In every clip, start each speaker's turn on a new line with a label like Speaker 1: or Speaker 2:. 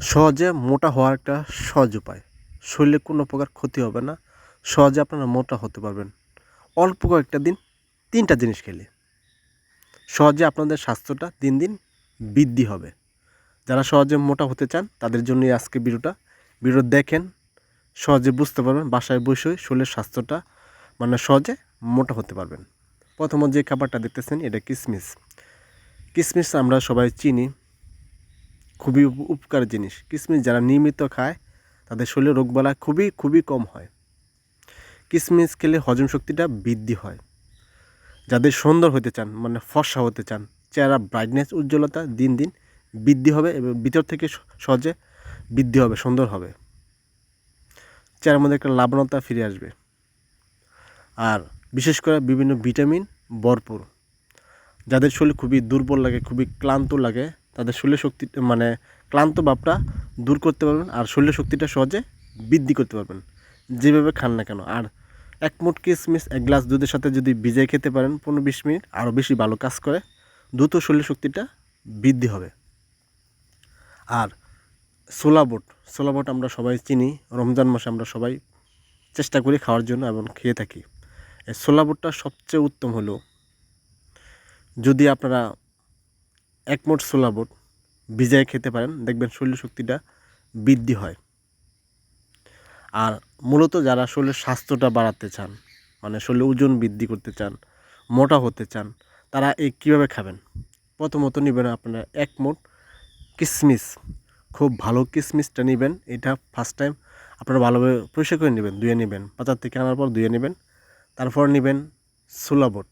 Speaker 1: সহজে মোটা হওয়ার একটা সহজ উপায়। শরীরে কোনো প্রকার ক্ষতি হবে না। সহজে আপনারা মোটা হতে পারবেন। অল্প কয়েকটা দিন তিনটা জিনিস খেলে। সহজে আপনাদের স্বাস্থ্যটা দিন দিন বৃদ্ধি হবে। যারা সহজে মোটা হতে চান, তাদের জন্যই আজকে ভিডিওটা। ভিডিও দেখেন, সহজে বুঝতে পারবেন, বাসায় বসেই শরীরের স্বাস্থ্যটা মানে সহজে মোটা হতে পারবেন। প্রথমত যে খাবারটা দেখতেছেন, এটা কিসমিস। কিসমিস আমরা সবাই চিনি। খুবই উপ- উপকার জিনিস। কিশমিশ যারা নিয়মিত খায়, তাদের শরীরে রোগবালা খুবই খুবই কম হয়। কিশমিশ খেলে হজম শক্তিটা বৃদ্ধি হয়। যাদের সুন্দর হতে চান মানে ফর্সা হতে চান, চেহারা ব্রাইটনেস উজ্জ্বলতা দিন দিন বৃদ্ধি হবে এবং ভিতর থেকে সহজে বৃদ্ধি হবে, সুন্দর হবে। চেহারার মধ্যে একটা লাবণতা ফিরে আসবে। আর বিশেষ করে বিভিন্ন ভিটামিন ভরপুর। যাদের শরীর খুবই দুর্বল লাগে, খুবই ক্লান্ত লাগে তাদের শরীর শক্তি মানে ক্লান্ত ভাবটা দূর করতে পারবেন আর শরীর শক্তিটা সহজে বৃদ্ধি করতে পারবেন। যেভাবে খান না কেন। আর এক মুঠ কিশমিশ এক গ্লাস দুধের সাথে যদি ভিজাই খেতে পারেন পনেরো বিশ মিনিট, আরও বেশি ভালো কাজ করে, দ্রুত শরীর শক্তিটা বৃদ্ধি হবে। আর সোলা বুট সোলা বুট আমরা সবাই চিনি। রমজান মাসে আমরা সবাই চেষ্টা করি খাওয়ার জন্য এবং খেয়ে থাকি। এই সোলা বুটটা সবচেয়ে উত্তম হলো যদি আপনারা এক মোট ছোলা বুট ভিজায় খেতে পারেন, দেখবেন শরীর শক্তিটা বৃদ্ধি হয়। আর মূলত যারা শরীরের স্বাস্থ্যটা বাড়াতে চান মানে শরীরে ওজন বৃদ্ধি করতে চান, মোটা হতে চান, তারা এই কীভাবে খাবেন? প্রথমত নেবেন আপনারা এক মোট কিশমিশ খুব ভালো কিশমিশটা নেবেন, এটা ফার্স্ট টাইম আপনারা ভালোভাবে পরিষ্কার করে নেবেন, ধুয়ে নেবেন, বাজার থেকে আনার পর ধুয়ে নেবেন, তারপর নেবেন ছোলা বুট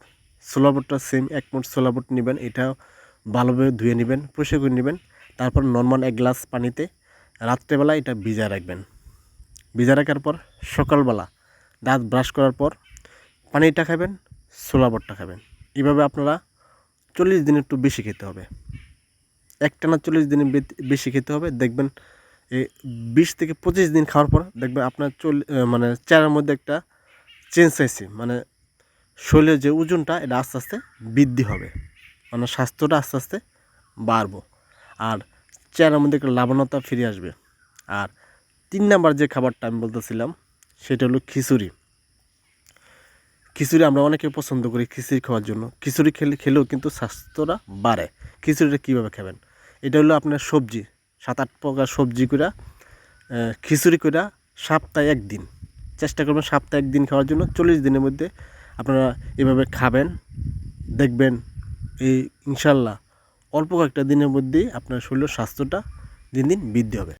Speaker 1: ছোলা বুটটা সেম এক মোট ছোলা বুট নেবেন এটা ভালোভাবে ধুয়ে নেবেন, পরিষ্কার করে নেবেন। তারপর নর্মাল এক গ্লাস পানিতে রাত্রেবেলা এটা ভিজায় রাখবেন। ভিজা রাখার পর সকালবেলা দাঁত ব্রাশ করার পর পানিটা খাবেন, ছোলা বুটটা খাবেন। এভাবে আপনারা চল্লিশ দিন একটু বেশি খেতে হবে। একটানা চল্লিশ দিন বেশি খেতে হবে। দেখবেন এই বিশ থেকে পঁচিশ দিন খাওয়ার পর দেখবেন আপনার চল মানে চেহারার মধ্যে একটা চেঞ্জ হয়েছে। মানে শরীরের যে ওজনটা, এটা আস্তে আস্তে বৃদ্ধি হবে। মানে স্বাস্থ্যটা আস্তে আস্তে বাড়বো। আর চেহারার মধ্যে একটা লাবণতা ফিরে আসবে। আর তিন নাম্বার যে খাবারটা আমি বলতেছিলাম, সেটা হলো খিচুড়ি। খিচুড়ি আমরা অনেকে পছন্দ করি খিচুড়ি খাওয়ার জন্য। খিচুড়ি খেলে, খেলেও কিন্তু স্বাস্থ্যটা বাড়ে। খিচুড়িটা কীভাবে খাবেন? এটা হলো আপনার সবজি সাত আট প্রকার সবজি করে খিচুড়ি করে সপ্তাহে একদিন। চেষ্টা করবেন সপ্তাহে একদিন খাওয়ার জন্য। চল্লিশ দিনের মধ্যে আপনারা এভাবে খাবেন, দেখবেন এই ইনশাল্লাহ অল্প কয়েকটা দিনের মধ্যেই আপনার শরীরের স্বাস্থ্যটা দিন দিন বৃদ্ধি হবে।